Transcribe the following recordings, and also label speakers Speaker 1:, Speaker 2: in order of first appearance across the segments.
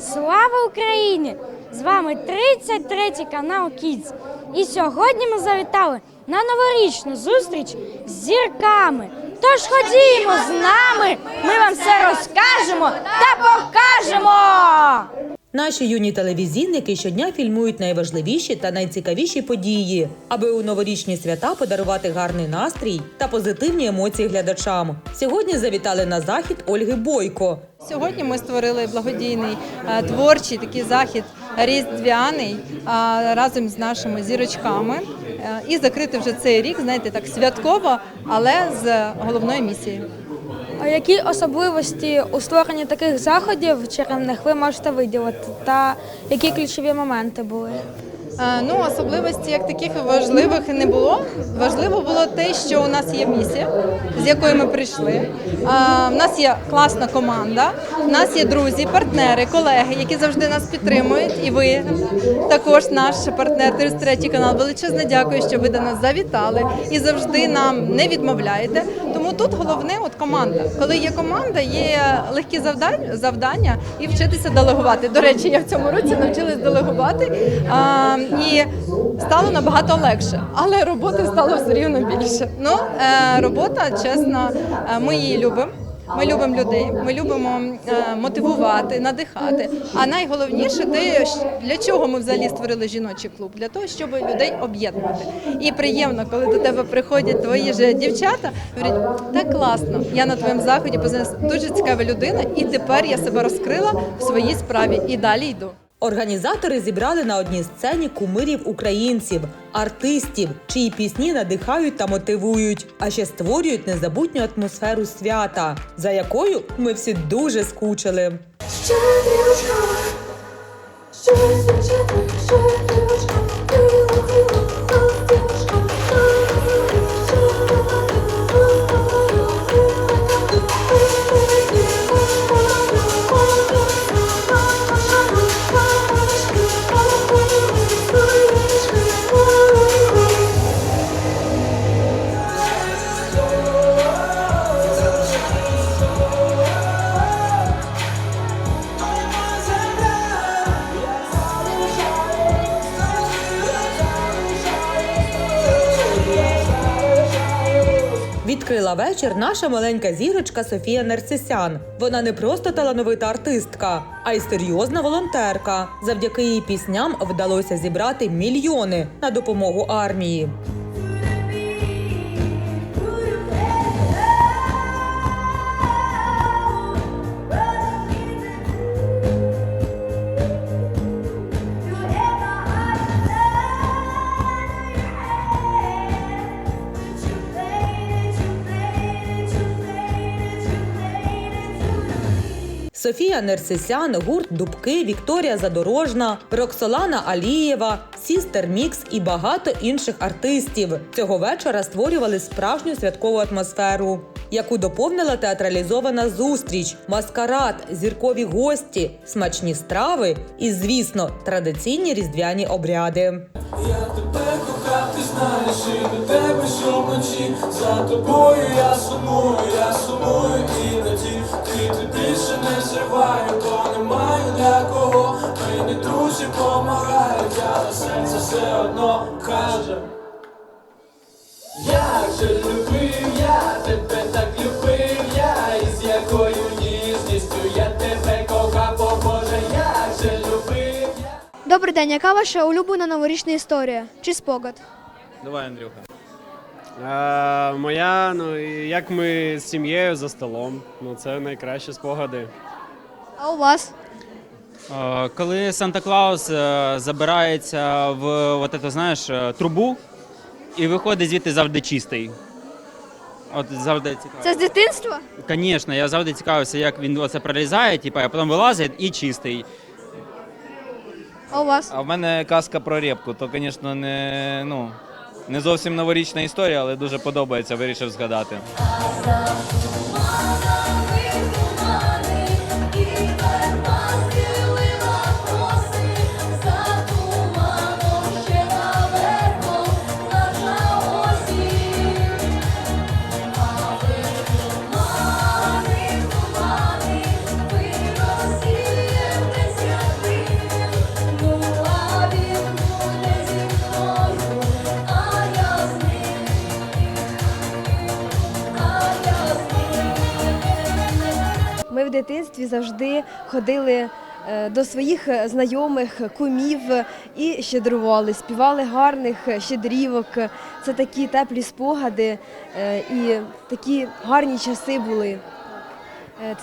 Speaker 1: Слава Україні! З вами 33 канал Kids. І сьогодні ми завітали на новорічну зустріч з зірками. Тож ходімо з нами, ми вам все розкажемо та покажемо.
Speaker 2: Наші юні телевізійники щодня фільмують найважливіші та найцікавіші події, аби у новорічні свята подарувати гарний настрій та позитивні емоції глядачам. Сьогодні завітали на захід Ольги Бойко.
Speaker 3: Сьогодні ми створили благодійний е, творчий такий захід різдвяний е, разом з нашими зірочками е, і закрити вже цей рік, знаєте, так святково, але з головною місією.
Speaker 1: Які особливості у створенні таких заходів чарівних ви можете виділити? Та які ключові моменти були?
Speaker 3: Е, Ну, особливості як таких важливих не було. Важливо було те, що у нас є місія, з якою ми прийшли. Е, У нас є класна команда, у нас є друзі, партнери, колеги, які завжди нас підтримують. І ви також наш партнер 33 канал. Величезне дякую, що ви до нас завітали і завжди нам не відмовляєте. Тому тут головне от команда. Коли є команда, є легкі завдання, завдання і вчитися делегувати. До речі, я в цьому році навчилась делегувати а, і стало набагато легше, але роботи стало все рівно більше. Ну е, робота, чесно, е, ми її любимо. Ми любимо людей, ми любимо е, мотивувати, надихати. А найголовніше, те, для чого ми взагалі створили жіночий клуб? Для того, щоб людей об'єднувати. І приємно, коли до тебе приходять твої ж дівчата, говорять, так класно, я на твоєму заході познайомилася, дуже цікава людина, і тепер я себе розкрила в своїй справі і далі йду.
Speaker 2: Організатори зібрали на одній сцені кумирів українців, артистів, чиї пісні надихають та мотивують, а ще створюють незабутню атмосферу свята, за якою ми всі дуже скучили.
Speaker 4: Щедрівочка, щедрівочка, щедрівочка,
Speaker 2: Відкрила вечір наша маленька зірочка Софія Нарцисян. Вона не просто талановита артистка, а й серйозна волонтерка. Завдяки її пісням вдалося зібрати мільйони на допомогу армії. Софія Нерсисян, гурт Дубки, Вікторія Задорожна, Роксолана Алієва, Сістер Мікс і багато інших артистів цього вечора створювали справжню святкову атмосферу, яку доповнила театралізована зустріч, маскарад, зіркові гості, смачні страви і, звісно, традиційні різдвяні обряди.
Speaker 5: Я тебе кохав, ти знаєш, і до тебе щоночі За тобою я сумую, я сумую більше зриваю, бо не маю для кого Мені друзі помагають, але серце все одно каже Як же любив я, тебе так любив я І з якою ніжністю я тебе кохав, о Боже, як же любив я
Speaker 6: Добрий день, яка ваша улюблена новорічна історія чи спогад?
Speaker 7: Давай, Андрюха. Е, моя, ну як ми з сім'єю за столом. Ну, це найкращі спогади.
Speaker 6: А у вас?
Speaker 8: Коли Санта Клаус е, забирається в от это, знаєш, е, трубу і виходить звідти завжди чистий. От завжди цікаво.
Speaker 6: Це з дитинства?
Speaker 8: Звісно, я завжди цікавився, як він оце прорізає, типу, а потім вилазить і чистий.
Speaker 6: А у вас?
Speaker 9: А в мене казка про репку, то, звісно, не, ну, не зовсім новорічна історія, але дуже подобається, вирішив згадати.
Speaker 10: Дитинстві завжди ходили е, до своїх е, знайомих, кумів і щедрували, співали гарних е, щедрівок. Це такі теплі спогади і такі гарні часи були.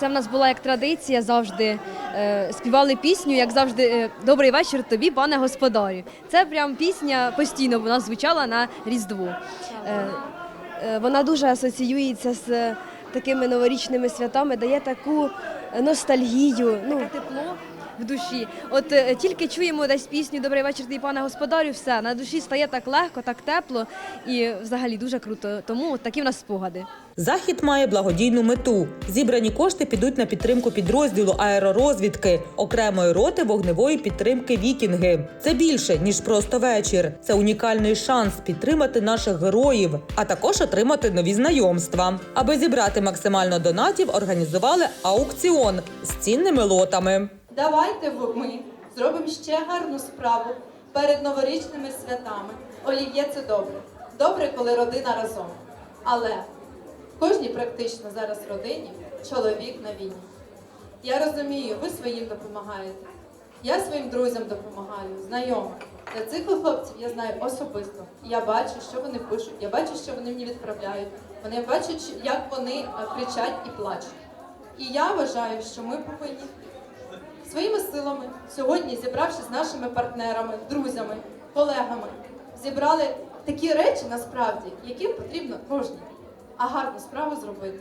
Speaker 10: Це в нас була як традиція завжди. Співали пісню, як завжди, добрий вечір тобі, пане господарю. Це прям пісня постійно вона звучала на Різдво. Е, Вона дуже асоціюється з такими новорічними святами, дає таку ностальгію. ностальгію, ну тепло в душі. От е, тільки чуємо десь пісню Добрий вечір тобі, пане господарю, все на душі стає так легко, так тепло і взагалі дуже круто. Тому от такі в нас спогади.
Speaker 2: Захід має благодійну мету. Зібрані кошти підуть на підтримку підрозділу аеророзвідки окремої роти вогневої підтримки Вікінги. Це більше ніж просто вечір. Це унікальний шанс підтримати наших героїв, а також отримати нові знайомства. Аби зібрати максимально донатів, організували аукціон з цінними лотами.
Speaker 11: Давайте ми зробимо ще гарну справу перед новорічними святами. Олів'є це добре. Добре, коли родина разом. Але в кожній практично зараз родині чоловік на війні. Я розумію, ви своїм допомагаєте. Я своїм друзям допомагаю, знайомим. Для цих хлопців я знаю особисто. Я бачу, що вони пишуть, я бачу, що вони мені відправляють. Вони бачать, як вони е, кричать і плачуть. І я вважаю, що ми повинні своїми силами сьогодні, зібравши з нашими партнерами, друзями, колегами, зібрали такі речі насправді, які потрібно кожній, а гарну справу зробити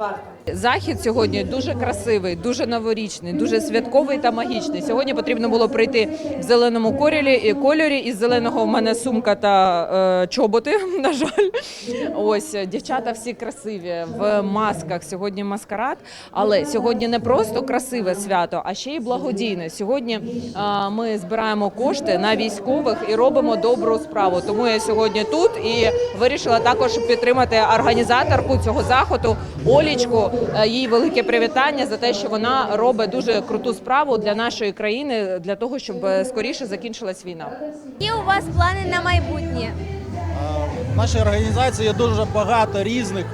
Speaker 11: варто.
Speaker 12: Захід сьогодні дуже красивий, дуже новорічний, дуже святковий та магічний. Сьогодні потрібно було прийти в зеленому кольорі і кольорі. Із зеленого в мене сумка та е, чоботи. На жаль, ось дівчата всі красиві в масках. Сьогодні маскарад, але сьогодні не просто красиве свято, а ще й благодійне. Сьогодні е, ми збираємо кошти на військових і робимо добру справу. Тому я сьогодні тут і вирішила також підтримати організаторку цього заходу Олічку. Е, Їй велике привітання за те, що вона робить дуже круту справу для нашої країни, для того, щоб е, скоріше закінчилась війна.
Speaker 6: Які у вас плани на майбутнє?
Speaker 13: В нашій організації є дуже багато різних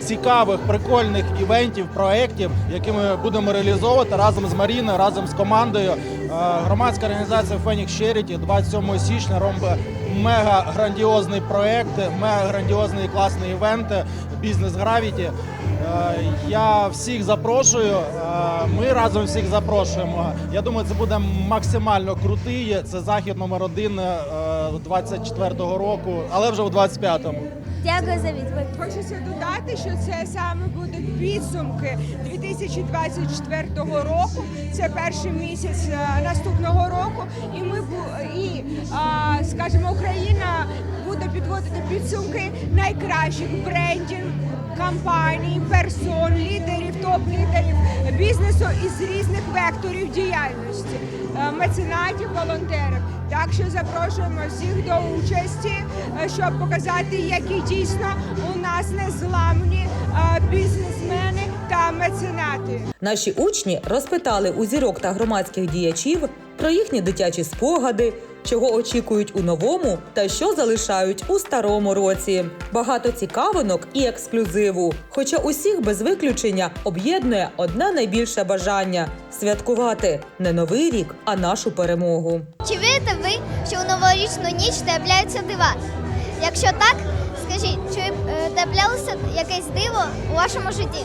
Speaker 13: цікавих, прикольних івентів, проєктів, які ми будемо реалізовувати разом з Маріною, разом з командою. Е, Громадська організація Phoenix Charity 27 січня робить мега грандіозний проєкт, мега грандіозний класний івент Бізнес Гравіті. Я всіх запрошую. е, Ми разом всіх запрошуємо. Я думаю, це буде максимально крутий. Це захід номер один е, 24-го року, але вже у 25-му.
Speaker 6: Дякую за відповідь.
Speaker 4: Хочеться додати, що це саме будуть підсумки 2024 року. Це перший місяць е, наступного року, і ми і скажімо, Україна підсумки найкращих брендів, компаній, персон, лідерів, топ-лідерів бізнесу із різних векторів діяльності, е, меценатів, волонтерів. Так що запрошуємо всіх до участі, е, щоб показати, які дійсно у нас незламні е, бізнесмени та меценати.
Speaker 2: Наші учні розпитали у зірок та громадських діячів про їхні дитячі спогади, чого очікують у новому та що залишають у старому році. Багато цікавинок і ексклюзиву. Хоча усіх без виключення об'єднує одне найбільше бажання святкувати не новий рік, а нашу перемогу.
Speaker 6: Чи вірите ви, що у новорічну ніч трапляються дива? Якщо так, скажіть, чи е, траплялося якесь диво у вашому житті?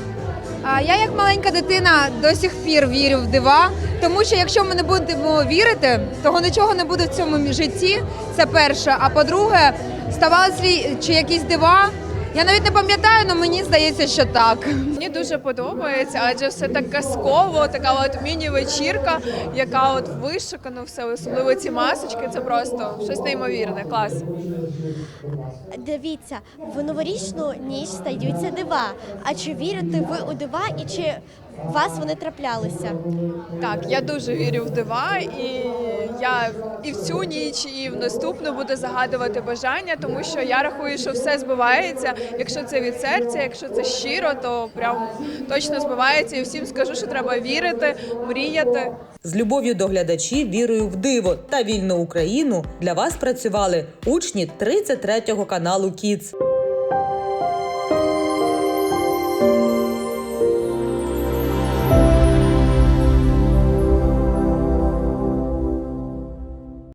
Speaker 3: Я як маленька дитина до сих пір вірю в дива, тому що якщо ми не будемо вірити, того нічого не буде в цьому житті. Це перше. А по-друге, ставалися чи якісь дива. Я навіть не пам'ятаю, але мені здається, що так.
Speaker 11: Мені дуже подобається, адже все так казково, така от міні-вечірка, яка от вишукана, все, особливо ці масочки. Це просто щось неймовірне, клас.
Speaker 6: Дивіться, в новорічну ніч стаються дива. А чи вірите ви у дива і чи у вас вони траплялися?
Speaker 11: Так, я дуже вірю в дива, і я і в цю ніч, і в наступну буду загадувати бажання, тому що я рахую, що все збувається. Якщо це від серця, якщо це щиро, то прям точно збувається. І всім скажу, що треба вірити, мріяти.
Speaker 2: З любов'ю до глядачів, вірою в диво та вільну Україну для вас працювали учні 33-го каналу Кіц.